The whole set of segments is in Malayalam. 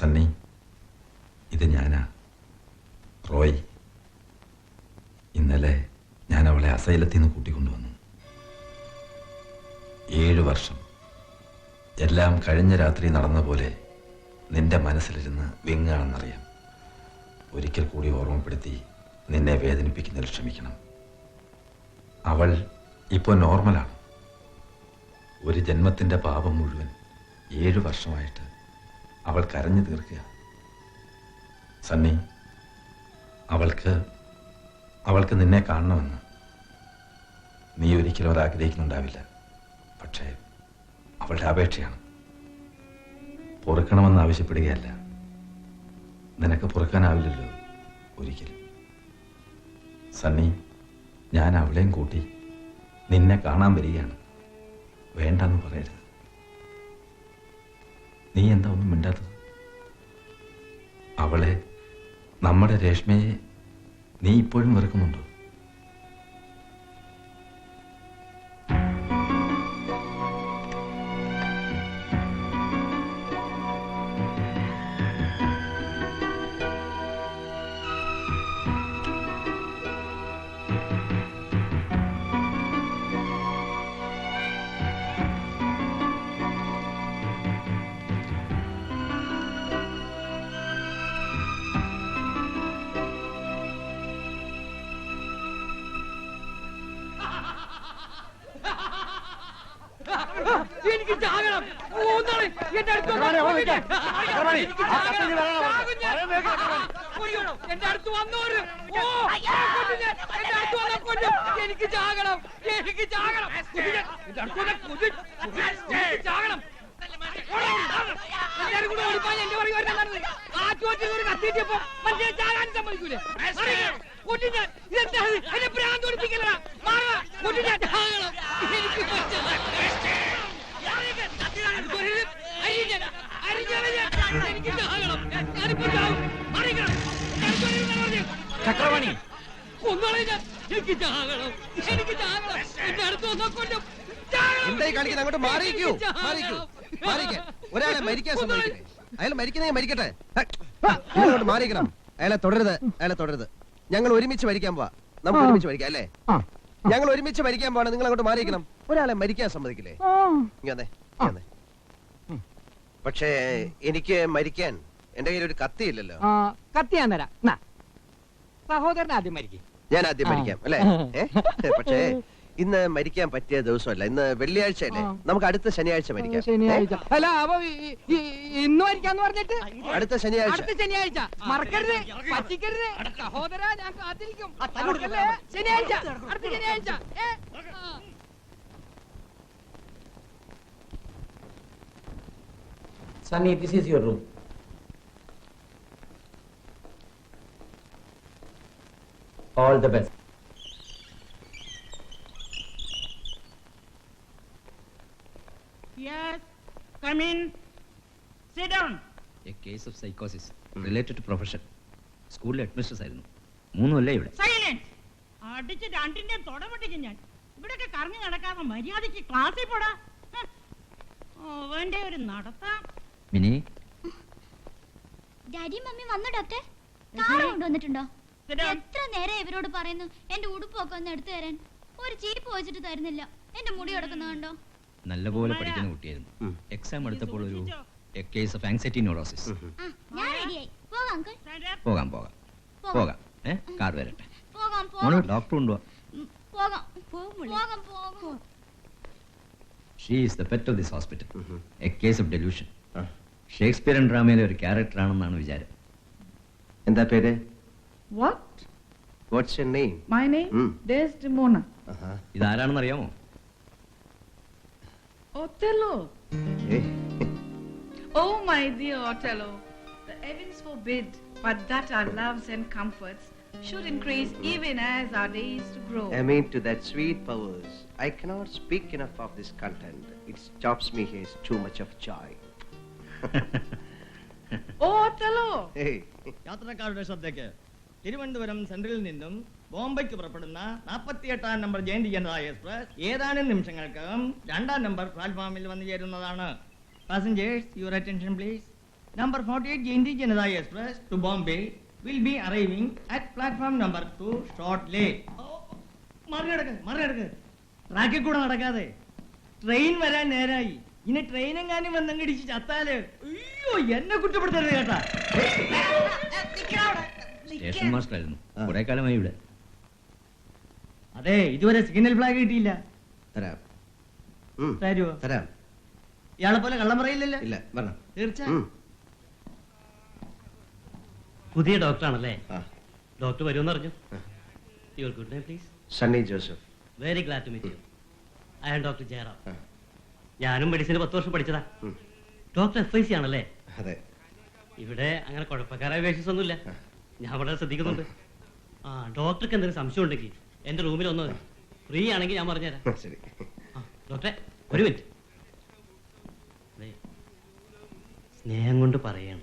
സണ്ണി ഇത് ഞാനാ. റോയ് ഇന്നലെ ഞാൻ അവളെ അസൈലത്തിൽ നിന്ന് കൂട്ടിക്കൊണ്ടുവന്നു. ഏഴു വർഷം. എല്ലാം കഴിഞ്ഞ രാത്രി നടന്ന പോലെ നിന്റെ മനസ്സിലിരുന്ന് വിങ്ങാണെന്നറിയാം. ഒരിക്കൽ കൂടി ഓർമ്മപ്പെടുത്തി നിന്നെ വേദനിപ്പിക്കുന്നതിൽ ക്ഷമിക്കണം. അവൾ ഇപ്പോൾ നോർമലാണ്. ഒരു ജന്മത്തിന്റെ പാപം മുഴുവൻ ഏഴു വർഷമായിട്ട് അവൾ കരഞ്ഞു തീർക്കുക. സണ്ണി അവൾക്ക് അവൾക്ക് നിന്നെ കാണണമെന്ന്. നീ ഒരിക്കലും അത് ആഗ്രഹിക്കുന്നുണ്ടാവില്ല. പക്ഷേ അവളുടെ അപേക്ഷയാണ്. പൊറുക്കണമെന്ന് ആവശ്യപ്പെടുകയല്ല. നിനക്ക് പൊറുക്കാനാവില്ലല്ലോ ഒരിക്കലും. സണ്ണി ഞാൻ അവളെയും കൂട്ടി നിന്നെ കാണാൻ വരികയാണ്. വേണ്ടെന്ന് പറയരുത്. നീ എന്താ ഒന്നും മിണ്ടാത്തത്? അവളെ നമ്മുടെ രേഷ്മയെ നീ ഇപ്പോഴും വെറുക്കുന്നുണ്ടോ? എന്റെ അടുത്ത് വന്നോര് ഓ എന്റെ അടുത്ത് വന്ന കൊല്ലും എനിക്ക് ചാകണം. എനിക്ക് ചാകണം. എന്റെ അടുത്ത് വന്ന കൊല്ലും. ചാകണം. എല്ലാരും കൂടെ ഓടിപ്പാൻ എന്റെ പറയും വരുന്നത് ആറ്റുവറ്റിൽ ഒരു കത്തിയിട്ടപ്പോ മനുഷ്യനെ ചാകാൻ സമ്മതിക്കൂലേ? കൊല്ലും ഞാൻ ഇതെന്താ എന്നെ ഭ്രാന്ത് ഓടിപ്പിക്കലടാ മാറുക കൊല്ലും ഞാൻ ചക്രവാണി. എനിക്ക് ചാകണം എനിക്ക് ചാകണം എന്റെ അടുത്ത് വന്നാ കൊല്ലും. എന്തായി കാണിക്കുന്നത്? അങ്ങോട്ട് മാറിക്കൂ മാറിക്കൂ മാറിക്ക ഒരാളെ മരിക്കാൻ സമ്മതിക്കില്ലേ? അയാൾ മരിക്കുന്നെങ്കിൽ മരിക്കട്ടെ. അങ്ങോട്ട് മാറിക്കണം അയാളെ തുടരുത്. അയാളെ തുടരുത്. ഞങ്ങൾ ഒരുമിച്ച് മരിക്കാൻ പോവാ. നമുക്ക് ഒരുമിച്ച് മരിക്കാം അല്ലേ? ഞങ്ങൾ ഒരുമിച്ച് മരിക്കാൻ പോവാണ്. നിങ്ങൾ അങ്ങോട്ട് മാറിക്കണം ഒരാളെ മരിക്കാൻ സമ്മതിക്കില്ലേ? ഇങ്ങനെ പക്ഷേ എനിക്ക് മരിക്കാൻ എന്റെ കയ്യിൽ ഒരു കത്തിയില്ലല്ലോ. കത്തിയാ കത്തി ഞാൻ തരാം. നാ. സഹോദരൻ ആദ്യം മരിക്കും. ഞാൻ ആദ്യം മരിക്കാം അല്ലേ? ഏ? പക്ഷേ ഇന്ന് മരിക്കാൻ പറ്റിയ ദിവസമല്ല. ഇന്ന് വെള്ളിയാഴ്ച അല്ലേ? നമുക്ക് അടുത്ത ശനിയാഴ്ച മരിക്കാം. ശനിയാഴ്ച. അല്ല അപ്പൊ ഈ- ഈ- ഇന്ന് മരിക്കാന്ന് പറഞ്ഞിട്ട്? അടുത്ത ശനിയാഴ്ച. അടുത്ത ശനിയാഴ്ച. മറക്കരുത് പറ്റിക്കരുത്. സഹോദര ഞാൻ കാത്തിരിക്കും. മറക്കല്ലേ? ശനിയാഴ്ച. അടുത്ത ശനിയാഴ്ച. ഏ? ആ. Sunny, this is your room. All the best. Yes, come in. Sit down. A case of psychosis related to profession. സ്കൂളിലെ ഹെഡ്മിസ്ട്രസ് ആയിരുന്നു മൂന്നുമല്ലേ ഇവിടെ സൈലൻസ് അടിച്ച് രണ്ടിന്റെയും തുടപൊട്ടിക്കും ഞാൻ ഇവിടെയൊക്കെ കറങ്ങി നടക്കാതെ മര്യാദയ്ക്ക് ക്ലാസ്സിൽ പോടാ. അവന്റെ ഒരു നടത്താം മിനി ഡാഡി മമ്മി വന്നു ഡോക്ടർ കാറ് കൊണ്ടുവന്നിട്ടുണ്ടോ. എത്ര നേരം ഇവരോട് പറയുന്നു? എന്റെ ഉടുപ്പൊക്കെ ഒന്ന് എടുത്തു തരാൻ. ഒരു ചീപ്പ് വെച്ചിട്ട് തരുന്നില്ല. എന്റെ മുടി കിടക്കുന്നത് നല്ലപോലെ പഠിക്കുന്ന കുട്ടിയായിരുന്നു. എക്സാം എടുത്തപ്പോൾ ഒരു a case of anxiety neurosis ഞാൻ റെഡിയായി പോകാം അങ്കിൾ. പോകാം പോകാം. പോകാം. ഏ? കാർ വരട്ടെ. പോകാം മോൾ ഡോക്ടർ ഉണ്ടോ? പോകാം. പോകാം പോകാം. She is the pet of this hospital a case of delusion Shakespearean ഡ്രാമയിലെ ഒരു ക്യാരക്ടർ ആണെന്നാണ് വിചാരം. എന്താ പേര്? What? What's your name My name? Hmm. Desdemona. ഇതാരാണെന്ന് അറിയാമോ Othello. Eh, Oh, my dear Othello. The heavens forbid, but that our loves and comforts should increase even as our days to grow. I mean to that sweet powers. I cannot speak enough of this content. It stops me here too much of joy. Oh, Othello! Hey, യാത്രക്കാരുടെ ശ്രദ്ധയ്ക്ക് തിരുവനന്തപുരം സെൻട്രലിൽ നിന്നും ബോംബെക്ക് പുറപ്പെടുന്ന നാൽപ്പത്തിയെട്ടാം നമ്പർ ജയന്തി ജനതാ എക്സ്പ്രസ് ഏതാനും നിമിഷങ്ങൾക്കകം രണ്ടാം നമ്പർ പ്ലാറ്റ്ഫോമിൽ വന്നു ചേരുന്നതാണ്. Passengers your attention please number forty eight Jayanti Janata express to Bombay will be arriving at platform number two shortly മറികടക്ക് മറികടക്ക് ട്രാക്കിൽ കൂടെ നടക്കാതെ. ട്രെയിൻ വരാൻ നേരായി. ഇനി ട്രെയിൻ എങ്ങാനും വന്നങ്ങിടിച്ച് ചത്താൽ അയ്യോ എന്നെ കുറ്റപ്പെടുത്തരുത് കേട്ടാ. സ്റ്റേഷൻ മാസ്റ്റർ ആയിരുന്നു കുറെ കാലമായി ഇവിടെ. അതെ ഇതുവരെ സിഗ്നൽ ഫ്ലാഗ് കിട്ടിയില്ല. തരാം. ഉം, തരുവോ? തരാം. ഇയാളെ പോലെ കള്ളം പറയില്ലല്ലോ. ഇല്ല വരണം തീർച്ച ഉം, പുതിയ ഡോക്ടറാണല്ലേ? ആ, ഡോക്ടർ വരുമെന്ന് അറിഞ്ഞു. Your good name please Sunny Joseph. Very glad to meet you I am doctor Jayaram ആ, ഞാനും മെഡിസിൻ പത്ത് വർഷം പഠിച്ചതാ. ഉം, ഡോക്ടർ എഫ് ഐ സി ആണല്ലേ? അതെ. ഇവിടെ അങ്ങനെ കുഴപ്പക്കാരായ വേഷൻസ് ഒന്നുമില്ല. ഞാൻ വളരെ ശ്രദ്ധിക്കുന്നുണ്ട് ആ ഡോക്ടർക്ക് എന്തൊരു സംശയം ഉണ്ടെങ്കിൽ എന്റെ റൂമിൽ ഒന്ന് ഫ്രീ ആണെങ്കിൽ ഞാൻ പറഞ്ഞുതരാം ശരി ആ, ഡോക്ടറെ ഒരു മിനിറ്റ് സ്നേഹം കൊണ്ട് പറയണം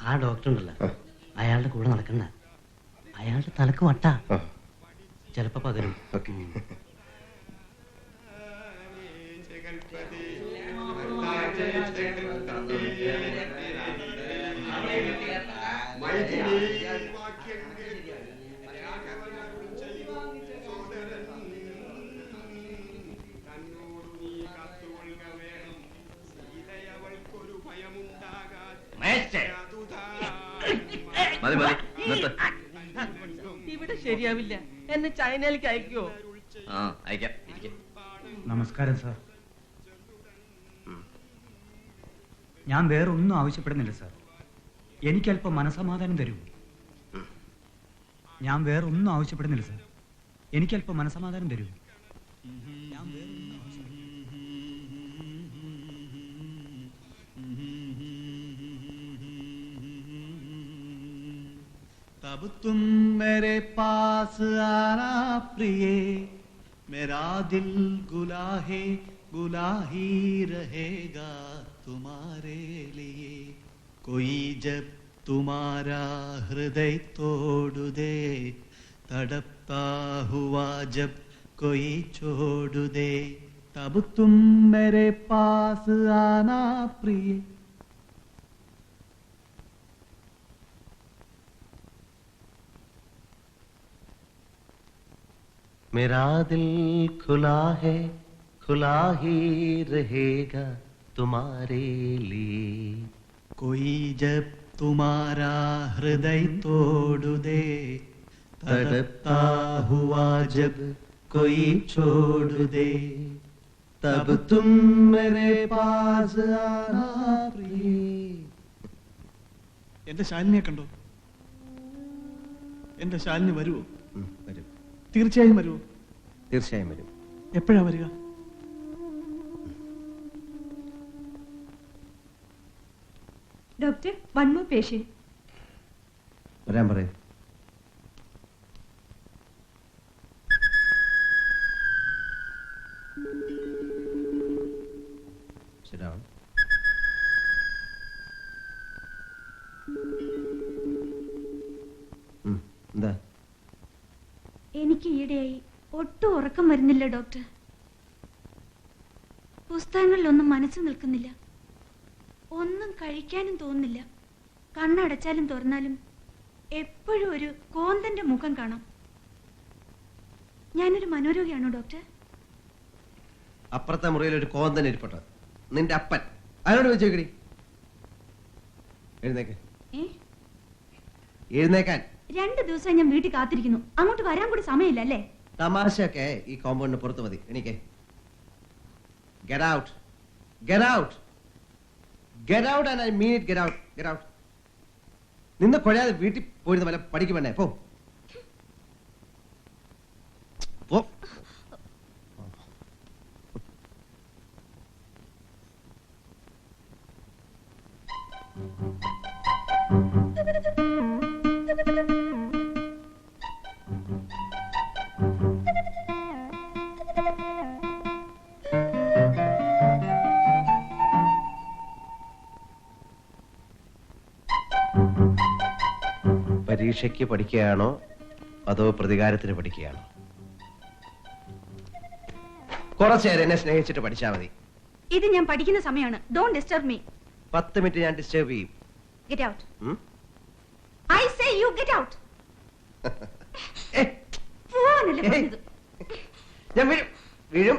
ആ ഡോക്ടർ ഉണ്ടല്ലോ അയാളുടെ കൂടെ നടക്കണ്ട അയാളുടെ തലക്ക് വട്ട ചിലപ്പോ പകരും ഓക്കെ ശരിയാവില്ല എന്നെ ചൈനയിലേക്ക് അയക്കുവോ ആ അയക്കാം ഇരിക്കാം. നമസ്കാരം സാർ. ഞാൻ വേറെ ഒന്നും ആവശ്യപ്പെടുന്നില്ല സാർ. എനിക്കല്പം മനസമാധാനം തരൂ. ഞാൻ വേറെ ഒന്നും ആവശ്യപ്പെടുന്നില്ല സാർ. എനിക്കല്പം മനസമാധാനം തരൂ. तब तुम मेरे पास आना प्रिय। मेरा दिल गुलाहे, गुलाही रहेगा तुम्हारे लिए। कोई जब तुम्हारा हृदय तोड़ दे, तड़पता हुआ जब कोई छोड़ दे, तब तुम मेरे पास आना प्रिय। मेरा दिल खुला है खुला ही रहेगा तुम्हारे लिए कोई जब तुम्हारा हृदय तोड़ दे तड़पता हुआ जब कोई छोड़ दे तब तुम मेरे पास आना प्रिय എന്റെ ശാലിനിയെ കണ്ടോ എന്റെ ശാലിനി വരുമോ ഉം, വരും തീർച്ചയായും വരുമോ തീർച്ചയായും വരും. എപ്പോഴാ വരിക? ഡോക്ടർ വൺ മോർ പേഷ്യൻ വരാൻ പറയും. ഉറക്കം വരുന്നില്ല ഡോക്ടർ. പുസ്തകങ്ങളിലൊന്നും മനസ്സ് നിൽക്കുന്നില്ല. ഒന്നും കഴിക്കാനും തോന്നുന്നില്ല. കണ്ണടച്ചാലും തുറന്നാലും എപ്പോഴും ഒരു കോന്തന്റെ മുഖം കാണാം. ഞാനൊരു മനോരോഗിയാണോ ഡോക്ടർ? അപ്പുറത്തെ മുറിയിൽ ഒരു കോന്തൻ ഇരിപ്പുണ്ട്. നിന്റെ അപ്പൻ. അതിനോട് എഴുന്നേക്ക്. ഏ? എഴുന്നേക്കാൻ. രണ്ടു ദിവസം ഞാൻ വീട്ടിൽ കാത്തിരിക്കുന്നു. അങ്ങോട്ട് വരാൻ കൂടി സമയമില്ല അല്ലേ? തമാശയൊക്കെ ഈ കോമ്പൗണ്ടിന് പുറത്ത് മതി. എനിക്ക് out get out and I mean it get out നിന്ന് കൊഴയാതെ വീട്ടിൽ പോയിരുന്ന വല്ല പഠിക്കും പോ. പോ. പരീക്ഷയ്ക്ക് പഠിക്കുകയാണോ അതോ പ്രതികാരത്തിന് പഠിക്കുകയാണോ? കുറച്ചേരം എന്നെ സ്നേഹിച്ചിട്ട് പഠിച്ചാൽ മതി. ഇത് ഞാൻ പഠിക്കുന്ന സമയമാണ് ഡോണ്ട് ഡിസ്റ്റർബ് മീ പത്ത് മിനിറ്റ് ഞാൻ ഡിസ്റ്റർബ് ചെയ്യും. Get out I say you get out ഞാൻ വീഴും വീഴും